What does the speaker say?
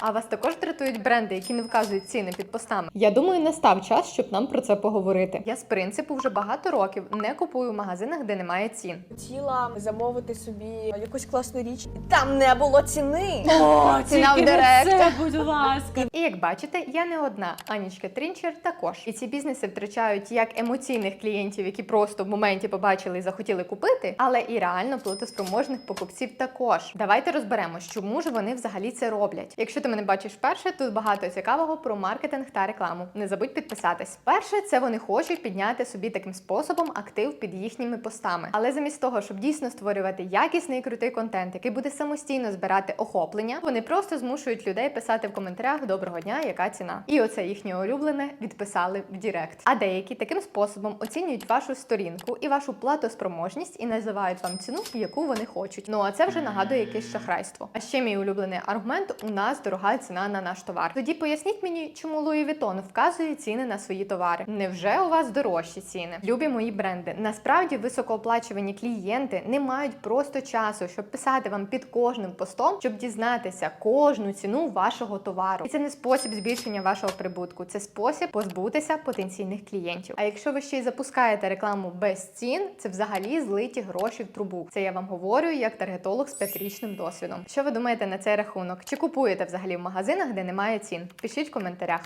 А вас також дратують бренди, які не вказують ціни під постами? Я думаю, настав час, щоб нам про це поговорити. Я з принципу вже багато років не купую в магазинах, де немає цін. Хотіла замовити собі якусь класну річ, там не було ціни. О, Ціна в Директ. це, будь ласка. І як бачите, я не одна. Анічка Трінчер також. І ці бізнеси втрачають як емоційних клієнтів, які просто в моменті побачили і захотіли купити, але і реально платоспроможних покупців також. Давайте розберемось, чому ж вони взагалі це роблять. Якщо ти мене бачиш вперше, тут багато цікавого про маркетинг та рекламу. Не забудь підписатись. Перше, це вони хочуть підняти собі таким способом актив під їхніми постами. Але замість того, щоб дійсно створювати якісний і крутий контент, який буде самостійно збирати охоплення, вони просто змушують людей писати в коментарях доброго дня, яка ціна. І оце їхнє улюблене відписали в Дірект. А деякі таким способом оцінюють вашу сторінку і вашу платоспроможність і називають вам ціну, яку вони хочуть. Ну а це вже нагадує якесь шахрайство. А ще мій улюблений аргумент: у нас дорога ціна на наш товар. Тоді поясніть мені, чому Луї Вітон вказує ціни на свої товари. Невже у вас дорожчі ціни? Любі мої бренди. Насправді високооплачувані клієнти не мають просто часу, щоб писати вам під кожним постом, щоб дізнатися кожну ціну вашого товару. І це не спосіб збільшення вашого прибутку, це спосіб позбутися потенційних клієнтів. А якщо ви ще й запускаєте рекламу без цін, це взагалі злиті гроші в трубу. Це я вам говорю як таргетолог з п'ятирічним досвідом. Що ви думаєте на цей рахунок? Чи купуєте взагалі в магазинах, де немає цін? Пишіть в коментарях.